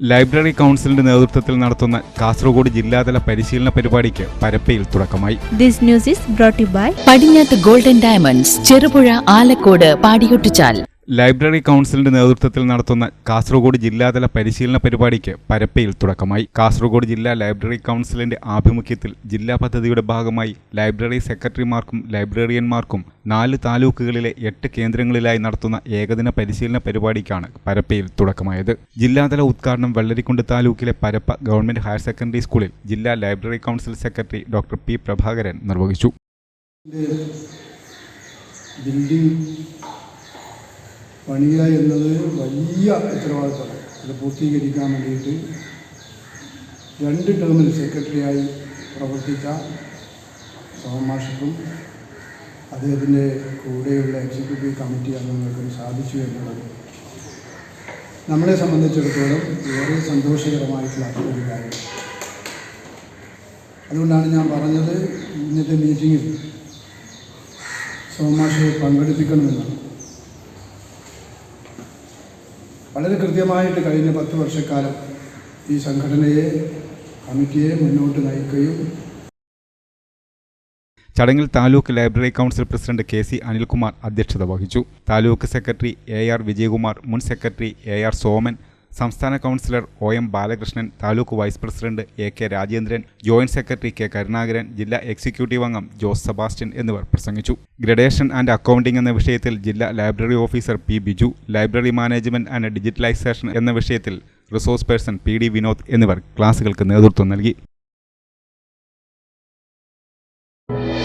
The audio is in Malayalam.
ലൈബ്രറി കൗൺസിലിന്റെ നേതൃത്വത്തിൽ നടത്തുന്ന കാസർഗോഡ് ജില്ലാതല പരിശീലന പരിപാടിക്ക് പരപ്പയിൽ തുടക്കമായി. This news is brought by Padinjath Golden Diamonds Cherupuzha Alakode Padiyottuchal library കൗൺസിലിന്റെ നേതൃത്വത്തിൽ നടത്തുന്ന കാസർഗോഡ് ജില്ലാതല പരിശീലന പരിപാടിക്ക് പരപ്പയിൽ തുടക്കമായി. കാസർഗോഡ് ജില്ലാ ലൈബ്രറി കൗൺസിലിന്റെ ആഭിമുഖ്യത്തിൽ ജില്ലാ പദ്ധതിയുടെ ഭാഗമായി ലൈബ്രറി സെക്രട്ടറിമാർക്കും ലൈബ്രറിയന്മാർക്കും നാല് താലൂക്കുകളിലെ എട്ട് കേന്ദ്രങ്ങളിലായി നടത്തുന്ന ഏകദിന പരിശീലന പരിപാടിക്കാണ് പരപ്പയിൽ തുടക്കമായത്. ജില്ലാതല ഉദ്ഘാടനം വെള്ളരിക്കുണ്ട് താലൂക്കിലെ പരപ്പ ഗവൺമെന്റ് ഹയർ സെക്കൻഡറി സ്കൂളിൽ ജില്ലാ library council secretary doctor P Prabhakaran നിർവഹിച്ചു. പണിയുക എന്നത് വലിയ ഉത്തരവാദിത്തമാണ്. അത് പൂർത്തീകരിക്കാൻ വേണ്ടിയിട്ട് രണ്ട് ടേമിൽ സെക്രട്ടറിയായി പ്രവർത്തിച്ച സോമാഷക്കും അദ്ദേഹത്തിന്റെ കൂടെയുള്ള എക്സിക്യൂട്ടീവ് കമ്മിറ്റി അംഗങ്ങൾക്കും സാധിച്ചു എന്നുള്ളത് നമ്മളെ സംബന്ധിച്ചിടത്തോളം ഏറെ സന്തോഷകരമായിട്ടുള്ള ഒരു കാര്യം. അതുകൊണ്ടാണ് ഞാൻ പറഞ്ഞത് ഇന്നത്തെ മീറ്റിങ്ങിൽ സോമാഷയെ പങ്കെടുപ്പിക്കണമെന്നാണ്. വളരെ കൃത്യമായിട്ട് കഴിഞ്ഞ പത്ത് വർഷക്കാലം ഈ സംഘടനയെ കമ്മിറ്റിയെ മുന്നോട്ട് നയിക്കുകയും ചടങ്ങിൽ taluk library council president K C Anilkumar അധ്യക്ഷത വഹിച്ചു. Taluk secretary A R Vijayakumar മുൻ സെക്രട്ടറി എ ആർ സോമൻ സംസ്ഥാന councillor O M Balakrishnan taluk vice president A K Rajendran joint secretary K Karunakaran ജില്ലാ എക്സിക്യൂട്ടീവ് അംഗം ജോസ് സെബാസ്റ്റ്യൻ എന്നിവർ പ്രസംഗിച്ചു. ഗ്രഡേഷൻ ആൻഡ് അക്കൗണ്ടിംഗ് എന്ന വിഷയത്തിൽ ജില്ലാ library officer P Biju library management and digitalisation എന്ന വിഷയത്തിൽ resource person P D Vinod എന്നിവർ ക്ലാസുകൾക്ക് നേതൃത്വം നൽകി.